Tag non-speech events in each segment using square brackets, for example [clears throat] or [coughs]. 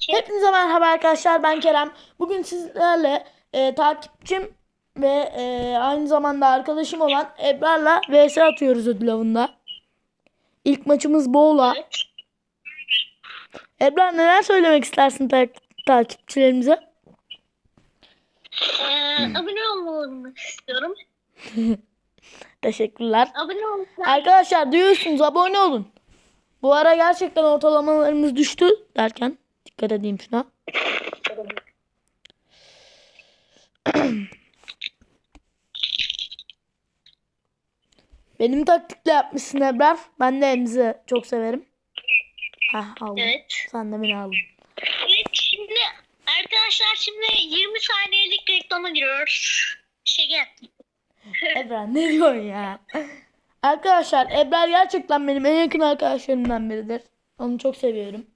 2. Hepinize merhaba arkadaşlar ben Kerem. Bugün sizlerle e, takipçim ve e, aynı zamanda arkadaşım olan Ebrar'la vs atıyoruz ödül avında. İlk maçımız Boğla. Ebrar neler söylemek istersin ta- takipçilerimize? Ee, abone olmalarını istiyorum. [laughs] Teşekkürler. Abone olmayı Arkadaşlar duyuyorsunuz abone olun. Bu ara gerçekten ortalamalarımız düştü derken dikkat edeyim şuna. Benim taktikle yapmışsın Ebrar. Ben de Emzi çok severim. Heh aldım. Evet. Sen de beni aldın. Evet şimdi arkadaşlar şimdi 20 saniyelik reklama giriyoruz. Yaptım. [laughs] Ebrar ne diyorsun ya? Arkadaşlar Ebrar gerçekten benim en yakın arkadaşlarımdan biridir. Onu çok seviyorum.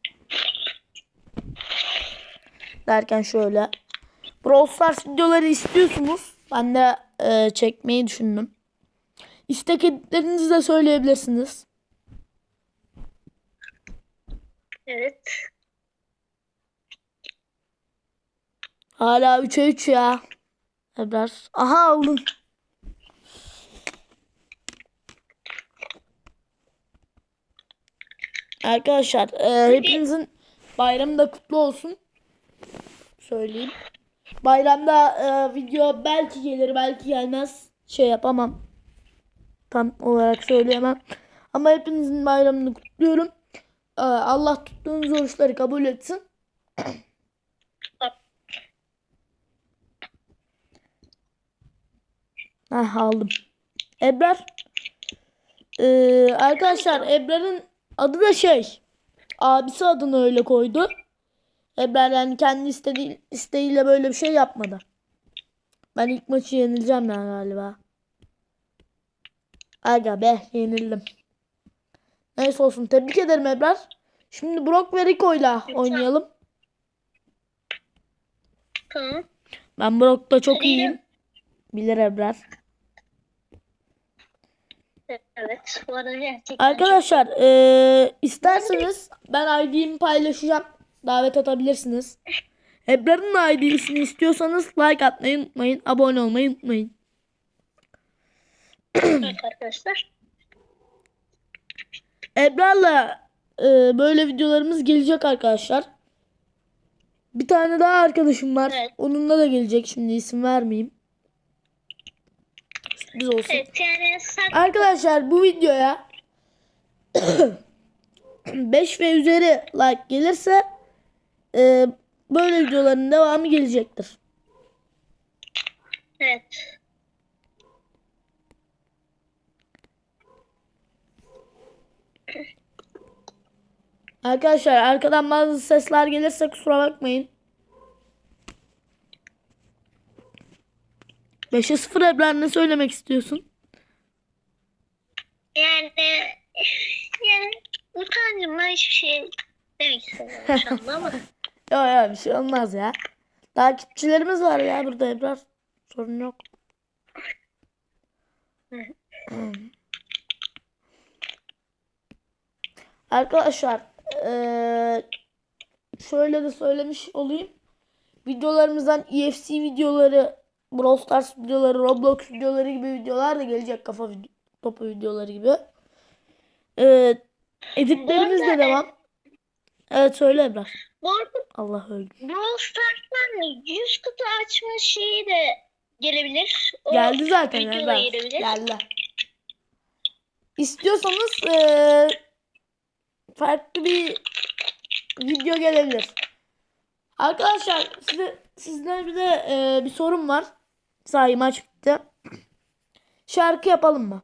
Derken şöyle. Brawl Stars videoları istiyorsunuz. Ben de e, çekmeyi düşündüm. İstek editlerinizi de söyleyebilirsiniz. Evet. Hala 3'e 3 ya. Ebrar. Aha aldın. Arkadaşlar e, hepinizin bayramı da kutlu olsun. Söyleyeyim. Bayramda e, video belki gelir belki gelmez. Şey yapamam. Tam olarak söyleyemem. Ama hepinizin bayramını kutluyorum. E, Allah tuttuğunuz oruçları kabul etsin. [coughs] Heh, aldım. Ebrar. Ee, arkadaşlar Ebrar'ın adı da şey. Abisi adını öyle koydu. Ebrar yani kendi istediği, isteğiyle böyle bir şey yapmadı. Ben ilk maçı yenileceğim ya galiba. Aga be yenildim. Neyse olsun tebrik ederim Ebrar. Şimdi Brock ve Rico'yla oynayalım. Tamam. Ben Brock'ta çok İyi. iyiyim. Bilir Ebrar. Evet. Arkadaşlar eee, isterseniz ben ID'mi paylaşacağım. Davet atabilirsiniz. Ebrar'ın ID'sini istiyorsanız like atmayı unutmayın. Abone olmayı unutmayın. evet arkadaşlar. Ebrar'la eee, böyle videolarımız gelecek arkadaşlar. Bir tane daha arkadaşım var. Evet. Onunla da gelecek. Şimdi isim vermeyeyim. Sürpriz olsun. Evet yani sak Arkadaşlar bu videoya [clears throat] 5 ve üzeri like gelirse e, böyle videoların devamı gelecektir. evet. Arkadaşlar arkadan bazı sesler gelirse kusura bakmayın. 5'e 0 Ebrar ne söylemek istiyorsun? Yani yani utancımdan hiçbir şey demek istemiyorum şu anda ama [laughs] Yok ya bir şey olmaz ya. Takipçilerimiz var ya burada Ebrar. Sorun yok. [clears throat] Arkadaşlar eee, şöyle de söylemiş olayım. Videolarımızdan EFC videoları, Brawl Stars videoları, Roblox videoları gibi videolar da gelecek kafa vid- topu videoları gibi. Eee editlerimiz de devam. Evet söyle Ebrar. bu arada Allah öldü. Brawl Stars'tan 100 kutu açma şeyi de gelebilir. O Geldi zaten videoya Ebrar. Geldi. İstiyorsanız eee, farklı bir video gelebilir. Arkadaşlar size sizlere bir de eee, bir sorum var. Sahi maç bitti. Şarkı yapalım mı?